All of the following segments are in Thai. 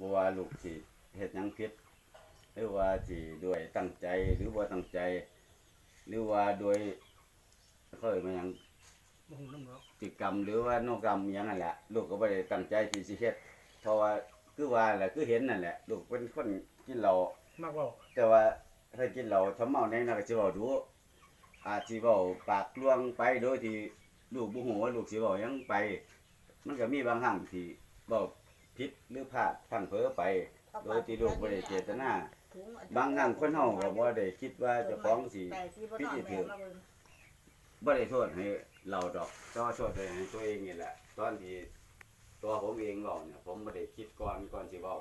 บ่ว่าลูกสิเฮ็ดหยังผิดหรือว่าสิด้วยตั้งใจหรือบ่ตั้งใจ หรือว่าโดยเขาเอ่ยมาหยังบ่ฮู้นำเนาะพฤติกรรม หรือว่าโนกรรมอหยังนั่นแหละลูกก็บ่ได้ตั้งใจที่สิเฮ็ดเพราะว่าคือว่าแหละคือเห็นนั่นแหละลูกเป็นคนกินเหล้า มักเว้าแต่ว่าถ้ากินเหล้าทำเมาแน่นอนก็สิเว้าดูอาจสิเว้าปากล่วงไปโดยที่ลูกบ่ฮู้ว่าลูกสิเว้าหยังไป มันก็มีบางครั้งที่เว้า ผิดหรือพลาดพลั้งเผลอไป โดยที่ลูกบ่ได้เจตนา บางครั้งคนเฮาก็บ่ได้คิดว่าเจ้าของสิผิดสิถูกบ่ได้โทษให้เราดอกแต่ว่าโทษให้ตัวเองนี่แหละ ตอนที่ตัวผมเองเว้าเนี่ย ผมบ่ได้คิดก่อนก่อนสิเว้า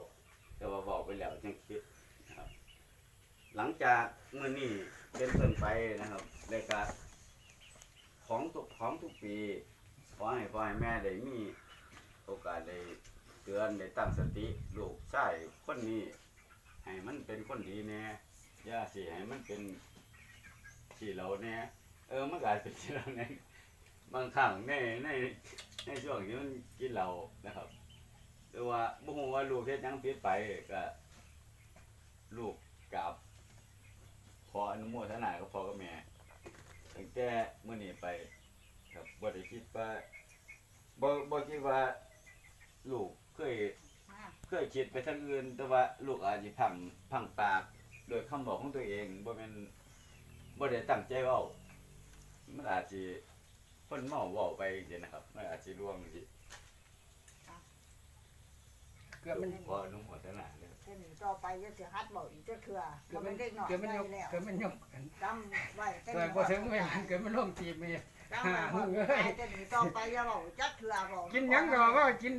แต่ว่าเว้าไปแล้วจังคิดนะครับ หลังจากมื้อนี้เป็นต้นไปนะครับแล้วก็ของทุกของทุกปีขอให้พ่อให้แม่ได้มีโอกาสได้เตือนได้ตั้งสติลูกชายคนนี้ให้มันเป็นคนดีแน่อย่าสิให้มันเป็นที่เราแน่เออมันก็อาจเป็นที่เราแน่บางครั้งในในในช่วงที่มันกินเหล้านะครับหรือว่าบ่ฮู้ว่าลูกเฮ็ดหยังผิดไปก็ลูกกับขออนุโมทนากับพ่อกับแม่ตั้งแต่มื้อนี้ไปครับบ่ได้คิดว่าบ่บ่คิดว่าลูก เคยเคยคิดไปทางอื่น แต่ว่าลูกอาจจะพังพังปาก โดยคำบอกของตัวเองบ่แม่นบ่ได้ตั้งใจเว้ามันอาจสิคนเมาเว้าไปจังซี่นะครับ มันอาจสิร่วงสิเกือบมันขออนุโมทนาเลยเส้นต่อไปจะสิฮัดบอกอีกจะเถื่อเกือบมัมันนเด็กหน่อยเกือบมันได้ยกแล้วเกือบมันยกจำไว้เกิดบ่ถึงเวลาเกิดมันล่มจีบแม่จำไว้ว่าเส้นต่อไปจะบอกจักเถื่อบอกกินหยังก็ว่ากิน